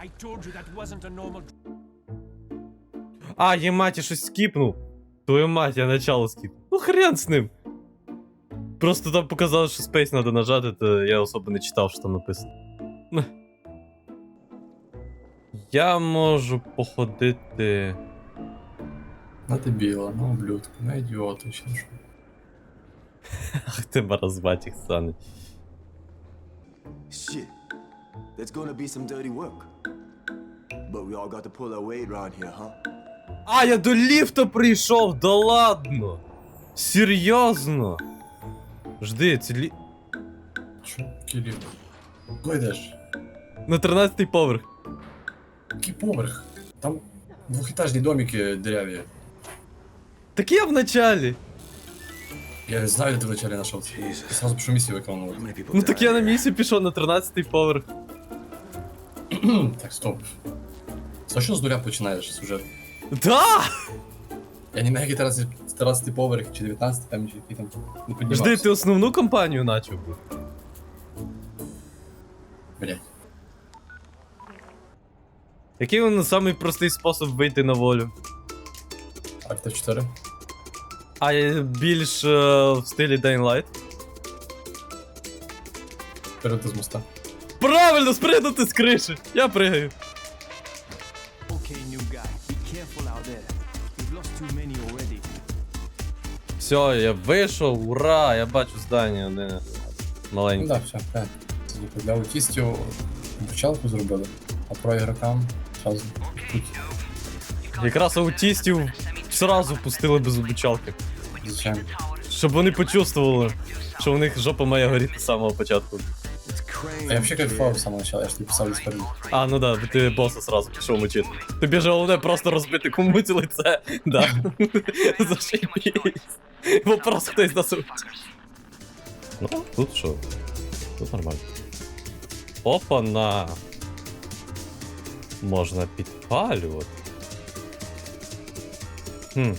I told you that wasn't a normal. А, є мать, я щось скіпнув. Твою мать, я начало скіпнув. Ну хрен з ним. Просто там показалось, що спейс треба нажати, то я особо не читав, що там написано. Ну. Я можу походити. На дебіла, на ублюдка, на ідіота, ще що. Ах ти маразматік сани. Shit. That's gonna be some dirty work. But we all got to pull our weight around here, huh? А, я до ліфта прийшов, да ладно. Серйозно. Жди, це лі... Що? Кілів. Куди йдеш? На 13-й поверх. Який поверх? Там двохетажні домики дерев'я. Так я в началі. Я не знаю, де ти вначалі знайшов. Ти сразу пишу місію виконував. How many people Ну так я на died? місці пішов на 13-й поверх. Так, стоп. Що з нуля починаєш сюжет? Да! Я не знаю, який 13, 13 поверх, чи 19 там, чи який там. Не піднімався. Жди, ти основну кампанію начав. Блять. Який він самий простий спосіб вийти на волю? Акта 4. А е, більш е, в стилі Dying Light? Перед з моста. Правильно, спригнути з криші! Я пригаю. Все, я вийшов, ура! Я бачу здання одне Ну маленьке. да, все, так. Це типу для аутістів почалку зробили, а про ігрокам зразу тут. Якраз аутістів зразу пустили без обучалки. Звичайно. Щоб вони почувствували, що у них жопа має горіти з самого початку. Я взагалі кайфував з самого начала, я ж тобі писав спереду. А, ну да, бо ти боса сразу пішов мочити. Тобі ж головне просто розбити комусь лице. Да. Зашибісь. Вопрос хтось нас Ну, тут що? Тут нормально. Опа на. Можна підпалювати. Хм.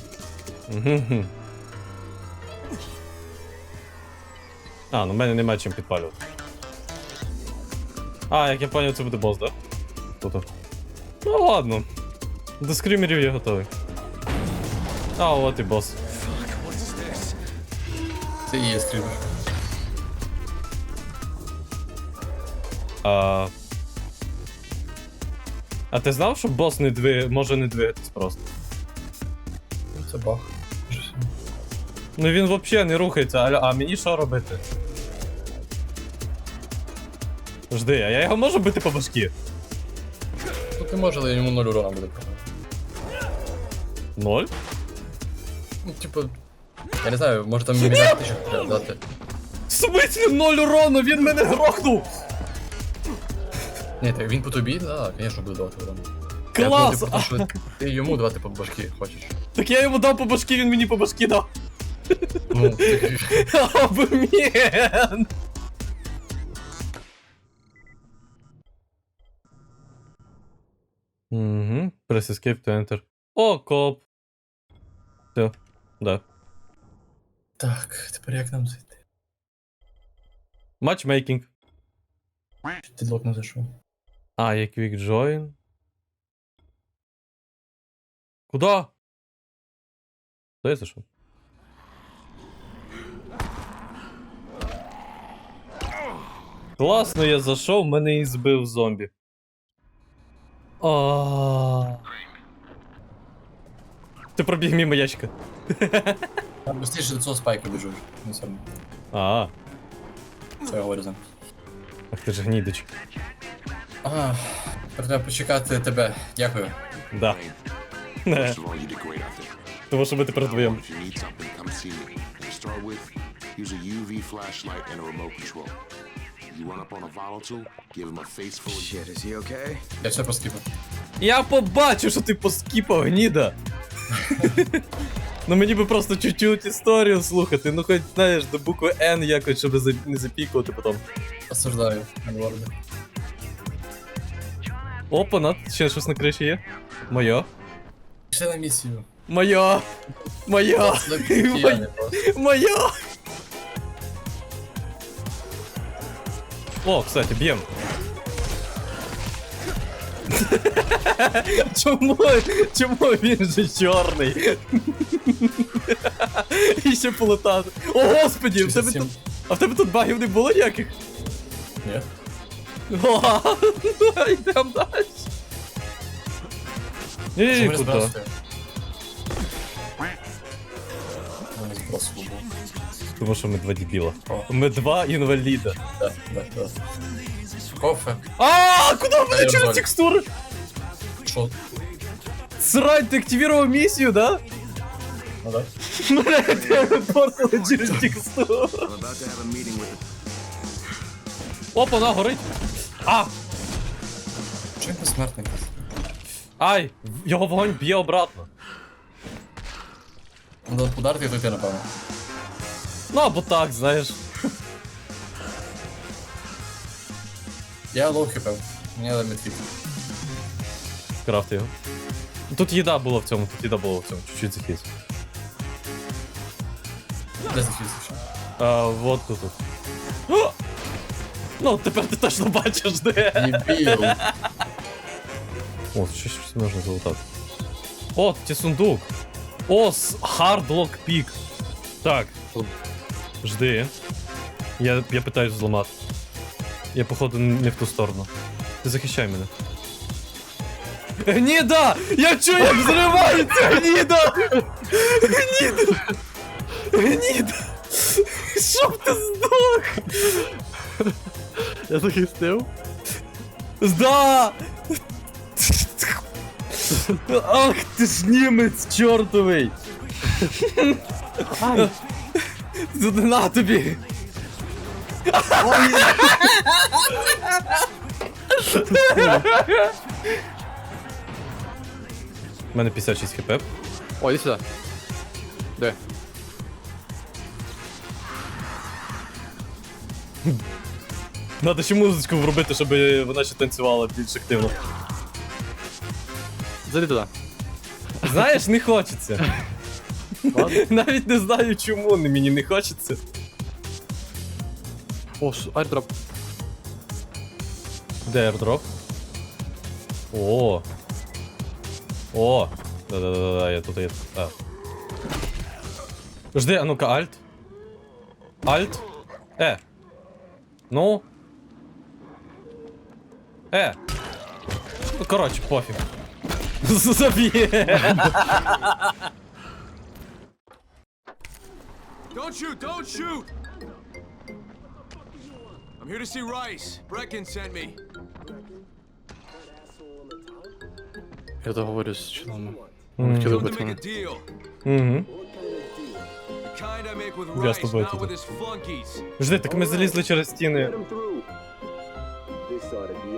А, ну в мене немає чим підпалювати. А, як я поняв, це буде бос, да? Тут. Ну ладно. До скримерів я готовий. А, от і бос. Це і є стрімер. А... а ти знав, що бос не дви... може не двигатись просто? Це баг. Ну він взагалі не рухається, а, а мені що робити? Жди, а я його можу бити по башки? Ну ти може, але йому 0 урона буде. Ноль? Ну, типу. Я не знаю, може там мільярд тисяч треба дати. В смислі ноль урону, він мене грохнув! Ні, так він по тобі, да, звісно, буде давати урон. Клас! Я думав, типу, що ти йому давати по башки хочеш. Так я йому дав по башки, він мені по башки дав. Ну, ти... Обмін! Press escape to enter. О, коп. Все, да. Так, тепер як нам зайти? Матчмейкінг. Лок не зайшов. А, є Quick Join. Куда? Куда я зайшов? Класно, я зайшов, мене і збив зомбі. А. Ти пробіг мимо ящика. Там цього спайка біжу. Не сам. А, Це я говорю за. ах ти ж гнідич. А, треба почекати тебе. Дякую. Да. Не, there. Тому що ми тепер вдвоєм. If you need something, come see me. To start with, use a UV flashlight and a remote control. You run up on a volatile, give him a face full of Shit, is he okay? Я все проскіпав. Я побачу, що ти поскіпав, гніда. ну мені би просто чуть-чуть історію слухати, ну хоч знаєш, до букви N якось, щоб за- не запікувати потім. Осуждаю, Едварда. Опа, на, ще щось на криші є. Моє. Пішли на місію. Моє. Моє. Моє. О, кстати, б'єм. Чому? Чому він же чорний? І ще полетати. О, господі, в тебе тут. А в тебе тут багів не було ніяких? Ні? О, йдемо далі. Ні, куди? Тому що ми два дебіла. Ми два інваліда. Да, да, да. Кофе. А, куди Та мене я через текстури? Що? Срань, ти активував місію, да? Ну да. Мене телепортили через текстуру. Опа, вона горить. А! Чим посмертний? Ай! Його вогонь б'є обратно. Надо ударити і дойти, напевно. Ну або так, знаєш. Я лоу хп. Мені треба медфіт. Крафти його. Тут їда була в цьому, тут їда була в цьому, чуть-чуть захист. Де захистиш? А, вот тут. тут. О! Ну, тепер ти точно бачиш, де. Дебіл. О, тут ще щось можна залутати. О, тут є сундук. О, с- hard lock pick. Так. Жди. Я, я питаюсь зламати. Я, походу, не в ту сторону. Ти захищай мене. Гніда! Я чую, як взривається! Гніда! Гніда! Гніда! Щоб ти здох! Я захистив. Да! Ах ти ж німець чортовий! Тут на тобі! У мене 56 хп. О, іди сюди. Де? Надо ще музичку вробити, щоб вона ще танцювала більш активно. Зайди туди. Знаєш, не хочеться. Ладно. Навіть не знаю чому не- мені не хочеться. О, ш- айрдроп. Де airdrop? О. О. Да-да-да, я тут є. А. Жди, а ну-ка, альт. Альт. Е. Ну. Е. Ну, коротше, пофіг. Заб'є. Don't shoot! Don't shoot! I'm here to see Rice. Brecken sent me. Я договорюсь з чолами. Мгм. Хотіли Come to вбити make мене. a deal. Угу. The kind I make with Я з Rice, тобою not тоді. with his flunkies. Жди, так ми залізли через стіни.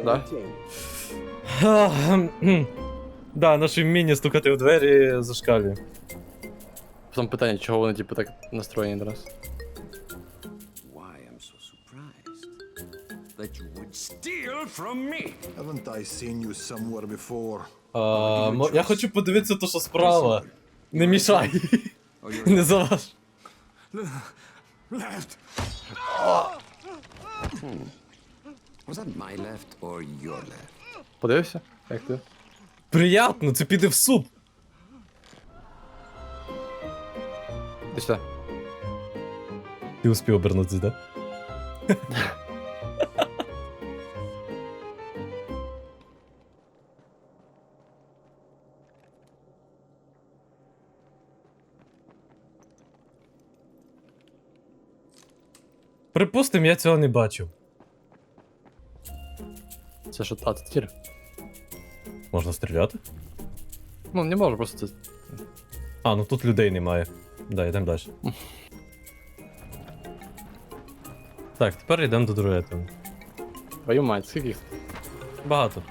Да? Да, наше вміння стукати в двері зашкалює. Потім питання, чого вони типу так настроєні до нас. Why I'm so surprised that you would steal from me. Haven't I seen you somewhere before? А, мо- я хочу подивитися то, що справа. Не мішай. Не заваж. Left! Was that my left or your left? Подивився? Як ти? Приятно, це піде в суп. Іди сюди. Ти успів обернутися, да? Припустим, я цього не бачив. Це що, а, це тір. Можна стріляти? Ну, не можу, просто це. А, ну тут людей немає. Да, йдемо далі. Так, тепер йдемо до другої теми. Твою мать, скільки їх? Багато.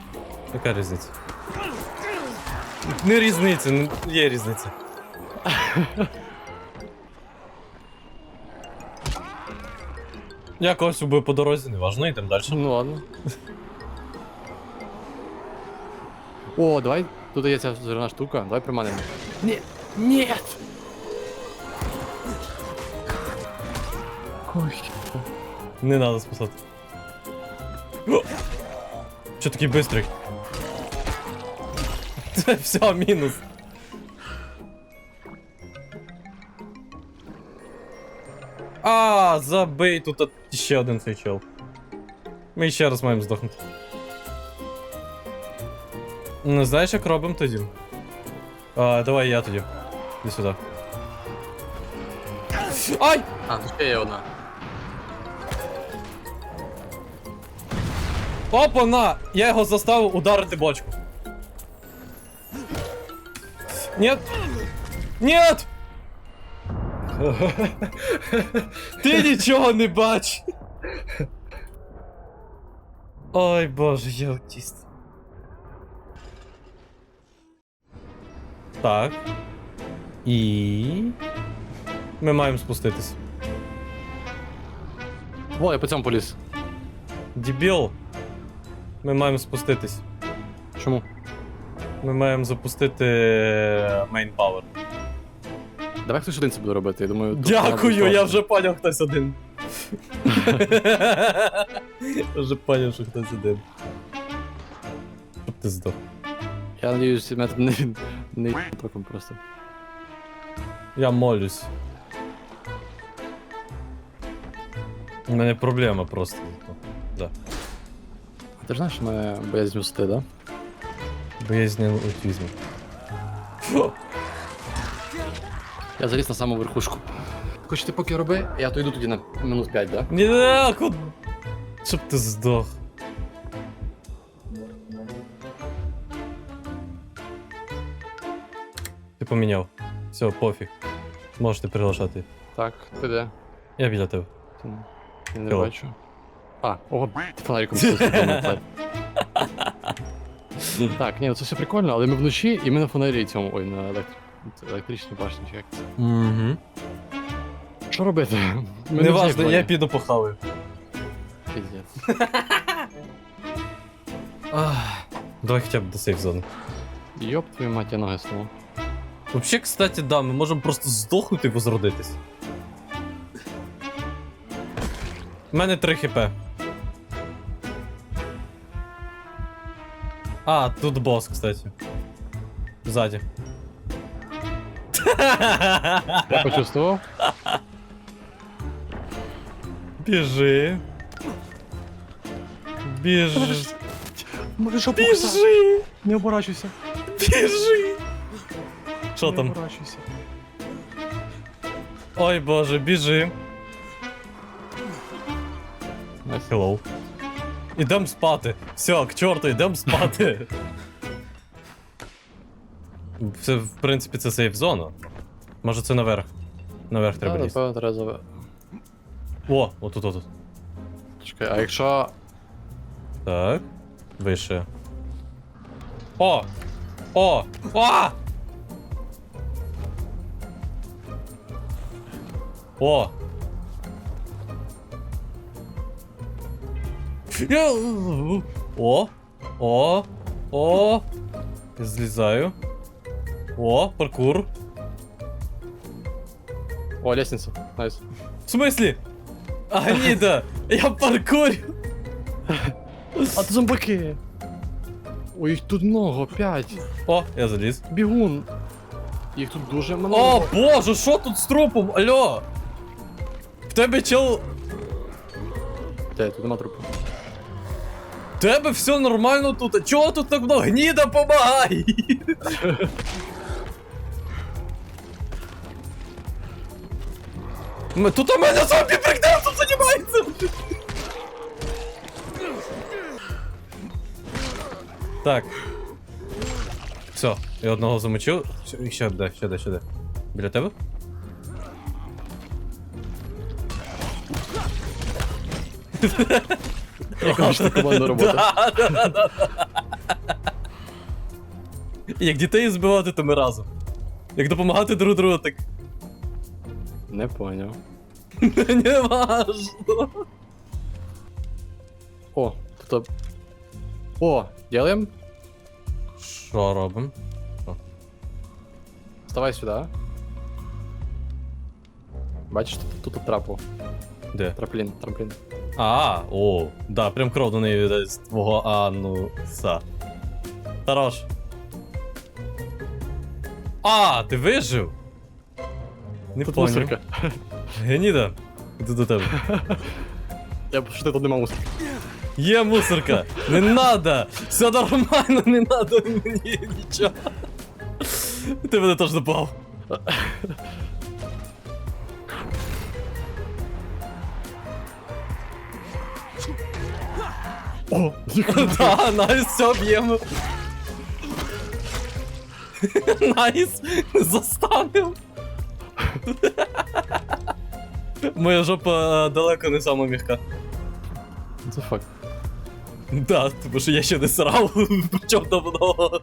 Яка різниця? Не різниця, ну, є різниця. Я когось убив по дорозі, неважно, йдемо далі. Ну ладно. О, давай. Тут є ця зелена штука, давай приманимо. Ні! Ой. Не треба спасати. О! Що такий бистрий? Це все, мінус. А, забий, тут ще один цей чел. Ми ще раз маємо здохнути. Ну, знаєш, як робимо тоді? А, давай я тоді. Іди сюди. Ай! А, тут ще є одна. Опа, на! Я його заставив ударити бочку. Нет! Нет! Ти нічого не бач! Ой боже, я аутіст. Так. І. Ми маємо спуститись. О, я по цьому поліз. Дебіл. Ми маємо спуститись. Чому? Ми маємо запустити мейн пауер. Давай хтось один це буде робити, я думаю. тут треба Дякую, буде я вже поняв, хтось один. вже поняв, що хтось один. Щоб ти здох. Я надіюсь, мене не, не током просто. Я молюсь. У мене проблема просто. Да. Ти ж знаєш, що мене боязнь висоти, да? Боязнь аутизму. Я заліз на саму верхушку. Хоч ти поки роби, я то йду тоді на минут 5, да? Ні, не, куди? Щоб ти здох. Ти поміняв. Все, пофіг. Можете приглашати. Так, ти де? Я біля тебе. Ти не- Я не Чого? бачу. А, о, фонариком. Так, ні, ну це все прикольно, але ми вночі і ми на фонарі цьому, ой, на електр... електричній башні, чи як це. Угу. Що робити? Ми Не важно, я піду похаваю. Піздець. Давай хоча б до сейф зони. Йоп, твою мать, я ноги сломав. Вообще, кстати, да, ми можемо просто здохнути і возродитись. У мене 3 хп. А, тут босс, кстати. Ззаді. Я почувствував. Біжи. Біжи. Може, що Біжи. Не оборачуйся. Біжи. Що там? оборачуйся. Ой боже, біжи. Найс. Hello. Ідем спати. Все, к чорту, йдем спати. Це, в принципі, це сейф зона. Може це наверх. Наверх треба лізти. напевно, треба заве. О, отут, отут. Чекай, а якщо. Так. Вище. О! О! О! О! О! О! О! Я злізаю. О, паркур. О, лестниця. Найс. В смислі? А, ні, да. Я паркурю. А то зомбаки! Ой, їх тут много, п'ять. О, я заліз. Бігун. Їх тут дуже О, много. боже, що тут з трупом? Алло! В тебе чел. Де, тут нема трупу. Тебе все нормально тут. А чого тут так много? Гніда, помагай! Тут у мене зомбі брекденсом займається! Так. Все, я одного замочив. Ще де, ще де, ще де. Біля тебе? Яка командна робота. Як дітей збивати, то ми разом. Як допомагати друг другу, так Не поняв. не важно. О, тут. О, делаем. Що робимо? Вставай сюди. Бачиш, тут, тут трапу. Де? Трамплін, трамплін. А, о, да, прям кров до неї від з твого ануса. Хорош. А, ти вижив? Не Тут понял. мусорка. Геніда, іду до тебе. Я пошути, тут нема мусорки. Є мусорка! Не надо! Все нормально, не надо мені нічого. Ти мене теж напав. О, Да, найс, все, б'ємо. Найс, заставив. Моя жопа е, далеко не сама м'яка. це факт. Да, тому що я ще не срав, причому давно.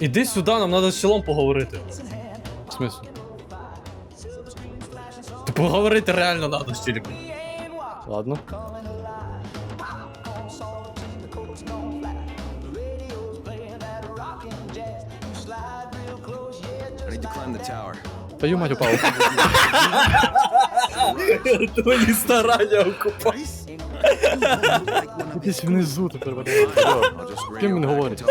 Іди сюди, нам треба з чолом поговорити. В смысле? Ти поговорити реально надо з челіком. Ладно. Твою мать упав. Твої старання окупав. Десь внизу тепер буде. I'll Ким він говорить?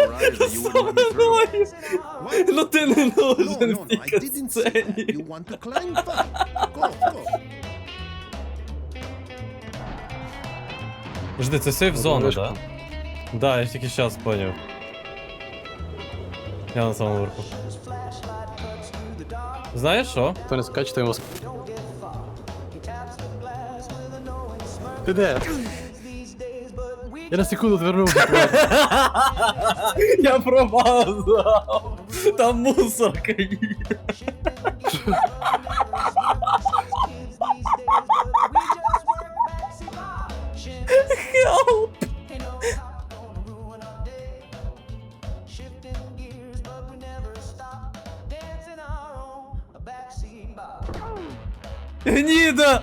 Ну ти не нужен в цій сцені. Жди, це сейф зона, да? Да, я тільки зараз поняв. Я на самому верху. Знаєш що? Хто не скаче, то йому... Ти де? Я на секунду звернувся. Я промазав! Там мусорка є. Help! Гніда!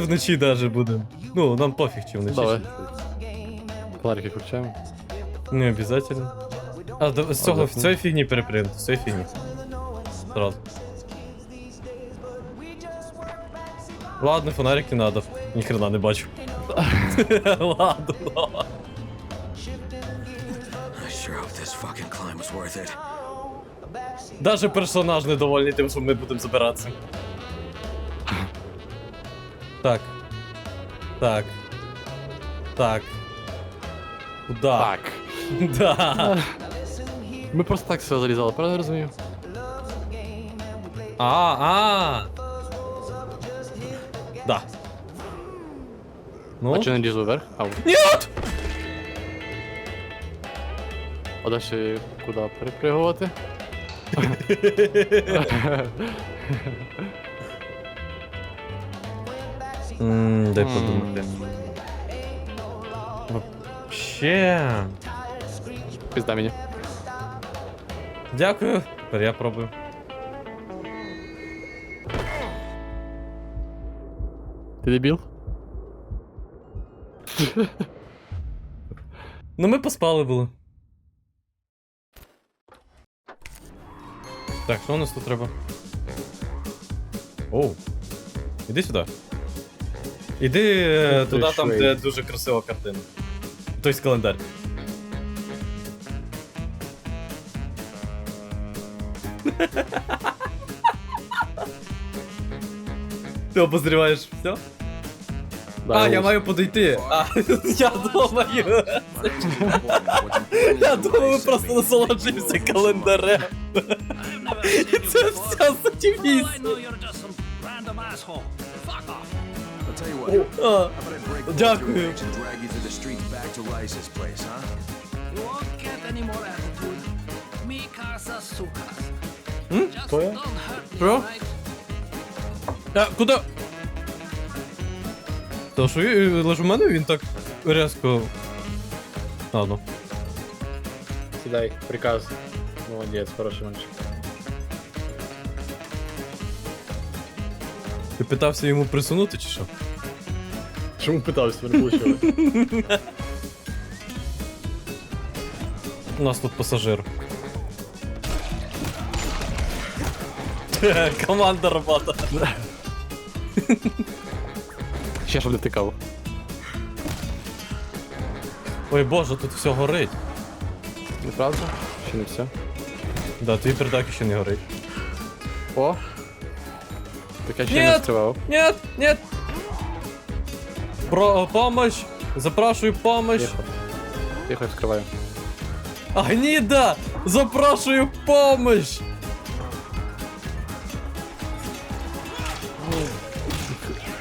Вночі даже будемо. Ну, нам пофіг чи вночі. Давай. Фонарики включаємо. Не обязательно. А, да, з цього, в цій фігні перепринт, з цієї фігні. Сразу. Ладно, фонарик не надо. Ні хрена не бачу. ладно, ладно. I sure hope this fucking climb was worth it. Даже персонаж недовольний тим, що ми будемо забиратися. Так. Так. Так. Куда? Так. Да. Ми просто так все залізали, правда я розумію? А, а. Да. Ну? А чи не лізу вверх? Ау. Нет! А далі куди перепригувати? Ммм, дай подумати. Вообще. Пізда мені. Дякую. Тепер я пробую. Ти дебіл? Ну ми поспали були. Так, що у нас тут треба? Оу. Іди сюди. Іди е, туди, там, швей. де дуже красива картина. Тобто календар. Ти обозріваєш все? А, я маю подойти. А, я думаю. Я думаю, просто насолоджуємося календарем. І це вся сутівість. Дякую. Кто я? right? А, куди? Та що, лише в мене він так резко. Ладно. Сідай, приказ. Молодець, хороший мальчик. Ти питався йому присунути чи що? Чому питався, не вийшло? У нас тут пасажир. Команда робота. Ще щоб не тикав. Ой боже, тут все горить. Неправда? Ще не все. Да, твій передак ще не горить. О! Таке ще не Нет! Нет, нет. Про помощь. Запрашиваю помощь. Тихо. Тихо, я вскриваю. Гнида! Запрашиваю помощь!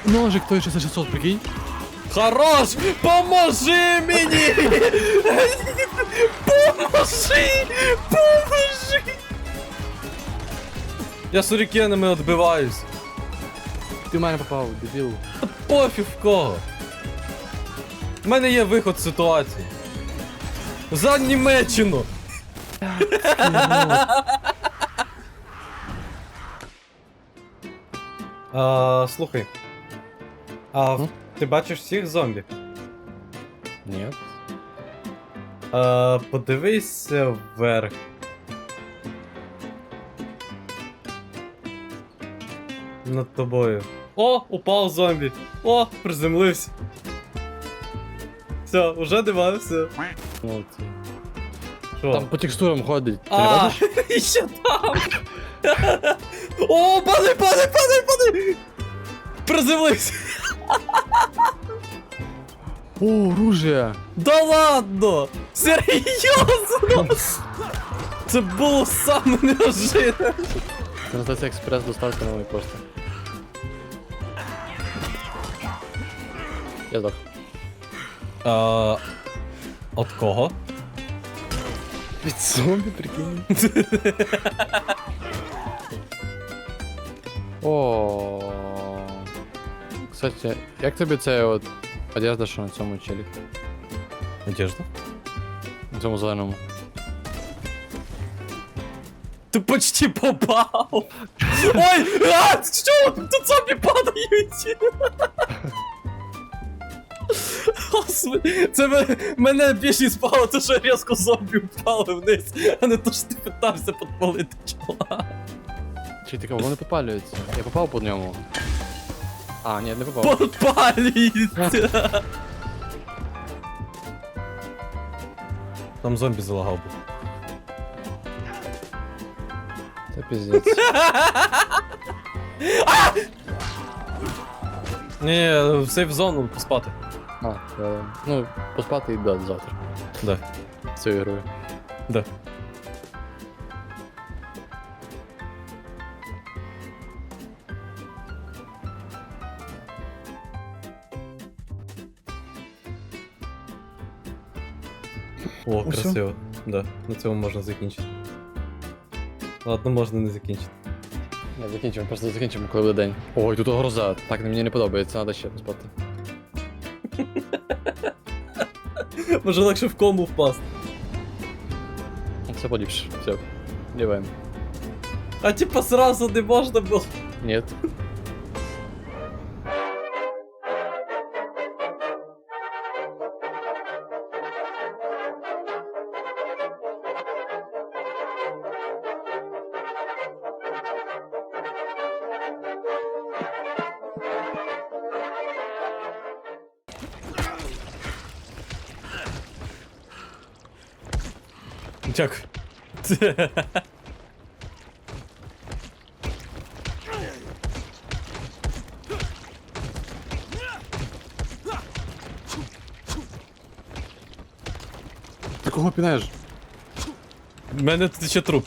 Ножик той 6600, прикинь. Хорош! Поможи мені! Поможи! Поможи! Я сурікенами відбиваюсь. Ти в мене попав, дебіл. Пофіг в кого. У мене є виход з ситуації. За Німеччину! а, слухай. А М? ти бачиш всіх зомбі? Ні. А, подивися вверх. Над тобою. О, упав зомбі. О, приземлився. Все, уже нема, все. Ну. Що? Там по текстурам ходить. Ти не А, бачиш? ще там. О, падай, падай, падай, падай. Приземлився. О, оружие! Да ладно! Серйозно? Це було саме неожиданно. Це називається експрес доставка нової пошти. Я здох. А, от кого? Від зомбі, прикинь. О. Кстати, як тобі це от одежда, що на цьому челі? Одежда? На цьому зеленому. Ти почти попав. Ой, а, що? Тут зомбі падають. Це ме- мене більше спало, то що різко зомбі впали вниз, а не то, що ти питався підпалити чола. Чи таке, воно не попалюється. Я попав по ньому. А, ні, не попав. Подпалюється. Там зомбі залагав був. Це піздець. Ні, в сейф зону поспати. А, е, ну, поспати і да, завтра. Да, З цією грою. да. О, Ну, красиво. Да, на цьому можна закінчити. Ладно, можна не закінчити. Не, закінчимо, просто закінчимо, коли буде день. Ой, тут гроза. Так мені не подобається, треба ще поспати. Може легше в кому впасти. Це поліпше. Все. Діваємо. А типа сразу не можна було. Ні. Дякую. Ти кого пінаєш? У мене тут ще труп.